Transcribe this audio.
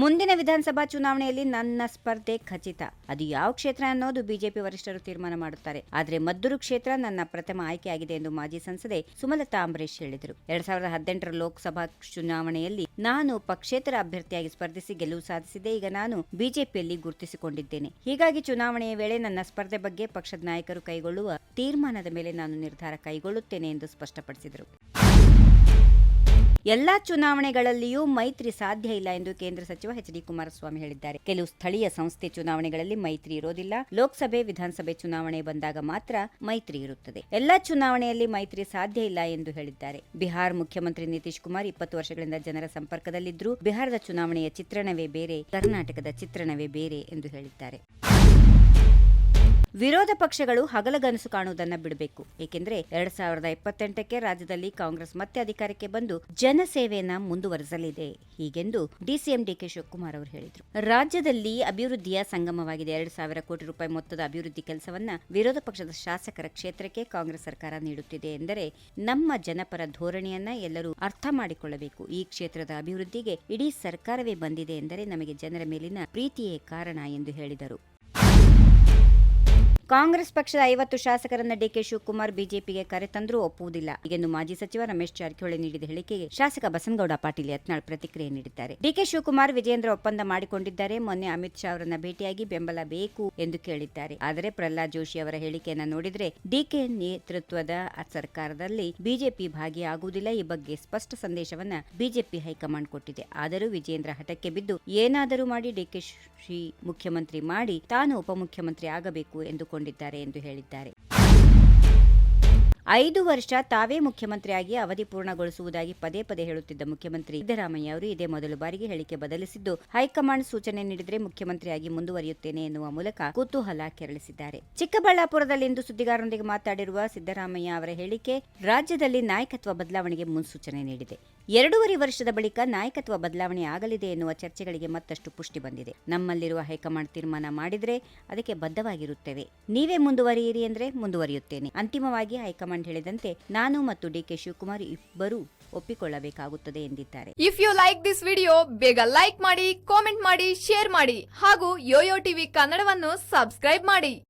ಮುಂದಿನ ವಿಧಾನಸಭಾ ಚುನಾವಣೆಯಲ್ಲಿ ನನ್ನ ಸ್ಪರ್ಧೆ ಖಚಿತ. ಅದು ಯಾವ ಕ್ಷೇತ್ರ ಅನ್ನೋದು ಬಿಜೆಪಿ ವರಿಷ್ಠರು ತೀರ್ಮಾನ ಮಾಡುತ್ತಾರೆ. ಆದರೆ ಮದ್ದೂರು ಕ್ಷೇತ್ರ ನನ್ನ ಪ್ರಥಮ ಆಯ್ಕೆಯಾಗಿದೆ ಎಂದು ಮಾಜಿ ಸಂಸದೆ ಸುಮಲತಾ ಅಂಬರೀಶ್ ಹೇಳಿದರು. ಎರಡ್ ಸಾವಿರದ ಹದಿನೆಂಟರ ಲೋಕಸಭಾ ಚುನಾವಣೆಯಲ್ಲಿ ನಾನು ಪಕ್ಷೇತರ ಅಭ್ಯರ್ಥಿಯಾಗಿ ಸ್ಪರ್ಧಿಸಿ ಗೆಲುವು ಸಾಧಿಸಿದೆ ಈಗ ನಾನು ಬಿಜೆಪಿಯಲ್ಲಿ ಗುರುತಿಸಿಕೊಂಡಿದ್ದೇನೆ. ಹೀಗಾಗಿ ಚುನಾವಣೆಯ ವೇಳೆ ನನ್ನ ಸ್ಪರ್ಧೆ ಬಗ್ಗೆ ಪಕ್ಷದ ನಾಯಕರು ಕೈಗೊಳ್ಳುವ ತೀರ್ಮಾನದ ಮೇಲೆ ನಾನು ನಿರ್ಧಾರ ಕೈಗೊಳ್ಳುತ್ತೇನೆ ಎಂದು ಸ್ಪಷ್ಟಪಡಿಸಿದರು. ಎಲ್ಲಾ ಚುನಾವಣೆಗಳಲ್ಲಿಯೂ ಮೈತ್ರಿ ಸಾಧ್ಯ ಇಲ್ಲ ಎಂದು ಕೇಂದ್ರ ಸಚಿವ ಎಚ್ ಡಿ ಕುಮಾರಸ್ವಾಮಿ ಹೇಳಿದ್ದಾರೆ. ಕೆಲವು ಸ್ಥಳೀಯ ಸಂಸ್ಥೆ ಚುನಾವಣೆಗಳಲ್ಲಿ ಮೈತ್ರಿ ಇರೋದಿಲ್ಲ. ಲೋಕಸಭೆ, ವಿಧಾನಸಭೆ ಚುನಾವಣೆ ಬಂದಾಗ ಮಾತ್ರ ಮೈತ್ರಿ ಇರುತ್ತದೆ. ಎಲ್ಲ ಚುನಾವಣೆಯಲ್ಲಿ ಮೈತ್ರಿ ಸಾಧ್ಯ ಇಲ್ಲ ಎಂದು ಹೇಳಿದ್ದಾರೆ. ಬಿಹಾರ ಮುಖ್ಯಮಂತ್ರಿ ನಿತೀಶ್ ಕುಮಾರ್ ಇಪ್ಪತ್ತು ವರ್ಷಗಳಿಂದ ಜನರ ಸಂಪರ್ಕದಲ್ಲಿದ್ದರೂ. ಬಿಹಾರದ ಚುನಾವಣೆಯ ಚಿತ್ರಣವೇ ಬೇರೆ, ಕರ್ನಾಟಕದ ಚಿತ್ರಣವೇ ಬೇರೆ ಎಂದು ಹೇಳಿದ್ದಾರೆ. ವಿರೋಧ ಪಕ್ಷಗಳು ಹಗಲಗನಸು ಕಾಣುವುದನ್ನು ಬಿಡಬೇಕು. ಏಕೆಂದರೆ ಎರಡ್ ಸಾವಿರದ ಇಪ್ಪತ್ತೆಂಟಕ್ಕೆ ರಾಜ್ಯದಲ್ಲಿ ಕಾಂಗ್ರೆಸ್ ಮತ್ತೆ ಅಧಿಕಾರಕ್ಕೆ ಬಂದು ಜನಸೇವೆಯನ್ನ ಮುಂದುವರೆಸಲಿದೆ. ಹೀಗೆಂದು ಡಿಸಿಎಂ ಡಿಕೆ ಶಿವಕುಮಾರ್ ಅವರು ಹೇಳಿದರು. ರಾಜ್ಯದಲ್ಲಿ ಅಭಿವೃದ್ಧಿಯ ಸಂಗಮವಾಗಿದೆ. ಎರಡ್ ಸಾವಿರ ಕೋಟಿ ರೂಪಾಯಿ ಮೊತ್ತದ ಅಭಿವೃದ್ಧಿ ಕೆಲಸವನ್ನ ವಿರೋಧ ಪಕ್ಷದ ಶಾಸಕರ ಕ್ಷೇತ್ರಕ್ಕೆ ಕಾಂಗ್ರೆಸ್ ಸರ್ಕಾರ ನೀಡುತ್ತಿದೆ ಎಂದರೆ ನಮ್ಮ ಜನಪರ ಧೋರಣೆಯನ್ನ ಎಲ್ಲರೂ ಅರ್ಥ ಮಾಡಿಕೊಳ್ಳಬೇಕು. ಈ ಕ್ಷೇತ್ರದ ಅಭಿವೃದ್ಧಿಗೆ ಇಡೀ ಸರ್ಕಾರವೇ ಬಂದಿದೆ ಎಂದರೆ ನಮಗೆ ಜನರ ಮೇಲಿನ ಪ್ರೀತಿಯೇ ಕಾರಣ ಎಂದು ಹೇಳಿದರು. ಕಾಂಗ್ರೆಸ್ ಪಕ್ಷದ ಐವತ್ತು ಶಾಸಕರನ್ನ ಡಿಕೆ ಶಿವಕುಮಾರ್ ಬಿಜೆಪಿಗೆ ಕರೆತಂದರೂ ಒಪ್ಪುವುದಿಲ್ಲ. ಎಂದು ಮಾಜಿ ಸಚಿವ ರಮೇಶ್ ಜಾರಕಿಹೊಳಿ ನೀಡಿದ ಹೇಳಿಕೆಗೆ ಶಾಸಕ ಬಸನಗೌಡ ಪಾಟೀಲ್ ಯತ್ನಾಳ್ ಪ್ರತಿಕ್ರಿಯೆ ನೀಡಿದ್ದಾರೆ. ಡಿಕೆ ಶಿವಕುಮಾರ್ ವಿಜೇಂದ್ರ ಒಪ್ಪಂದ ಮಾಡಿಕೊಂಡಿದ್ದಾರೆ. ಮೊನ್ನೆ ಅಮಿತ್ ಶಾ ಅವರನ್ನ ಭೇಟಿಯಾಗಿ ಬೆಂಬಲ ಬೇಕು ಎಂದು ಕೇಳಿದ್ದಾರೆ. ಆದರೆ ಪ್ರಹ್ಲಾದ್ ಜೋಶಿ ಅವರ ಹೇಳಿಕೆಯನ್ನ ನೋಡಿದ್ರೆ ಡಿಕೆ ನೇತೃತ್ವದ ಸರ್ಕಾರದಲ್ಲಿ ಬಿಜೆಪಿ ಭಾಗಿಯಾಗುವುದಿಲ್ಲ ಈ ಬಗ್ಗೆ ಸ್ಪಷ್ಟ ಸಂದೇಶವನ್ನ ಬಿಜೆಪಿ ಹೈಕಮಾಂಡ್ ಕೊಟ್ಟಿದೆ. ಆದರೂ ವಿಜೇಂದ್ರ ಹಠಕ್ಕೆ ಬಿದ್ದು ಏನಾದರೂ ಮಾಡಿ ಡಿಕೆ ಶಿ ಮುಖ್ಯಮಂತ್ರಿ ಮಾಡಿ ತಾನು ಉಪಮುಖ್ಯಮಂತ್ರಿ ಆಗಬೇಕು ಎಂದು ಹೇಳಿದ್ದಾರೆ. ಐದು ವರ್ಷ ತಾವೇ ಮುಖ್ಯಮಂತ್ರಿಯಾಗಿ ಅವಧಿ ಪೂರ್ಣಗೊಳಿಸುವುದಾಗಿ ಪದೇ ಪದೇ ಹೇಳುತ್ತಿದ್ದ ಮುಖ್ಯಮಂತ್ರಿ ಸಿದ್ದರಾಮಯ್ಯ ಅವರು ಇದೇ ಮೊದಲು ಬಾರಿಗೆ ಹೇಳಿಕೆ ಬದಲಿಸಿದ್ದು, ಹೈಕಮಾಂಡ್ ಸೂಚನೆ ನೀಡಿದರೆ ಮುಖ್ಯಮಂತ್ರಿಯಾಗಿ ಮುಂದುವರಿಯುತ್ತೇನೆ ಎನ್ನುವ ಮೂಲಕ ಕುತೂಹಲ ಕೆರಳಿಸಿದ್ದಾರೆ. ಚಿಕ್ಕಬಳ್ಳಾಪುರದಲ್ಲಿಂದು ಸುದ್ದಿಗಾರರೊಂದಿಗೆ ಮಾತನಾಡಿರುವ ಸಿದ್ದರಾಮಯ್ಯ ಅವರ ಹೇಳಿಕೆ, ರಾಜ್ಯದಲ್ಲಿ ನಾಯಕತ್ವ ಬದಲಾವಣೆಗೆ ಮುನ್ಸೂಚನೆ ನೀಡಿದೆ. ಎರಡೂವರೆ ವರ್ಷದ ಬಳಿಕ ನಾಯಕತ್ವ ಬದಲಾವಣೆ ಆಗಲಿದೆ ಎನ್ನುವ ಚರ್ಚೆಗಳಿಗೆ ಮತ್ತಷ್ಟು ಪುಷ್ಟಿ ಬಂದಿದೆ. ನಮ್ಮಲ್ಲಿರುವ ಹೈಕಮಾಂಡ್ ತೀರ್ಮಾನ ಮಾಡಿದರೆ ಅದಕ್ಕೆ ಬದ್ಧವಾಗಿರುತ್ತೇವೆ. ನೀವೇ ಮುಂದುವರಿಯಿರಿ ಅಂದ್ರೆ ಮುಂದುವರಿಯುತ್ತೇನೆ. ಅಂತಿಮವಾಗಿ ಹೈಕಮಾಂಡ್ ಹೇಳಿದಂತೆ ನಾನು ಮತ್ತು ಡಿ ಕೆ ಶಿವಕುಮಾರ್ ಇಬ್ಬರೂ ಒಪ್ಪಿಕೊಳ್ಳಬೇಕಾಗುತ್ತದೆ ಎಂದಿದ್ದಾರೆ. If you like this video ಬೇಗ ಲೈಕ್ ಮಾಡಿ ಕಾಮೆಂಟ್ ಮಾಡಿ ಶೇರ್ ಮಾಡಿ ಹಾಗೂ ಯೋಯೋ ಟಿವಿ ಕನ್ನಡವನ್ನು ಸಬ್ಸ್ಕ್ರೈಬ್ ಮಾಡಿ.